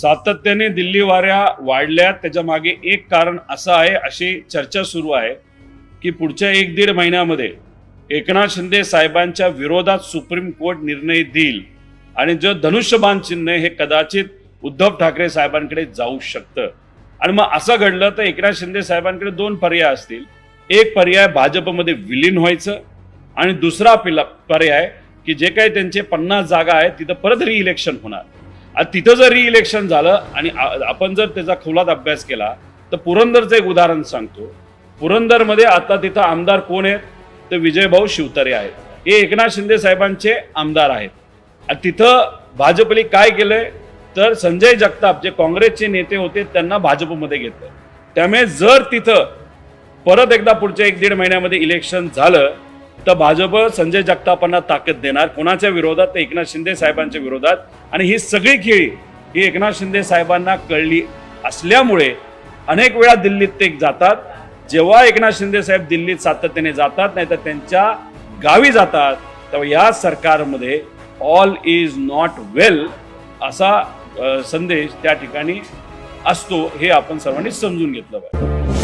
सातत्याने दिल्ली वाऱ्या वाढल्या त्याच्यामागे एक कारण असं आहे अशी चर्चा सुरू आहे की पुढच्या एक दीड महिन्यामध्ये एकनाथ शिंदे साहेबांच्या विरोधात सुप्रीम कोर्ट निर्णय देईल आणि जो धनुष्यबाण चिन्ह हे कदाचित उद्धव ठाकरे साहेबांकडे जाऊ शकतं. आणि मग असं घडलं तर एकनाथ शिंदे साहेबांकडे दोन पर्याय असतील. एक पर्याय भाजपमध्ये विलीन व्हायचं आणि दुसरा पिला पर्याय की जे काही त्यांचे पन्नास जागा आहेत तिथं परत रि इलेक्शन होणार. तिथं जर री इलेक्शन झालं आणि आपण जर त्याचा खोलात अभ्यास केला तर पुरंदरचं एक उदाहरण सांगतो. पुरंदरमध्ये आता तिथं आमदार कोण आहेत? तर विजयभाऊ शिवतरे आहेत. हे एकनाथ शिंदे साहेबांचे आमदार आहेत. तिथं भाजपने काय केलंय? तर संजय जगताप जे काँग्रेसचे नेते होते त्यांना भाजपमध्ये घेतलं. त्यामुळे जर तिथं परत एकदा पुढच्या एक दीड महिन्यामध्ये इलेक्शन झालं तर भाजप संजय जगतापांना ताकद देणार. कोणाच्या विरोधात? तर एकनाथ शिंदे साहेबांच्या विरोधात. आणि ही सगळी खेळी ही एकनाथ शिंदे साहेबांना कळली असल्यामुळे अनेक वेळा दिल्लीत ते जातात. जेव्हा एकनाथ शिंदे साहेब दिल्लीत सातत्याने जातात नाही तर त्यांच्या गावी जातात तेव्हा या सरकारमध्ये ऑल इज नॉट वेल असा संदेश त्या ठिकाणी असतो हे आपण सर्वांनी समजून घेतलं पाहिजे.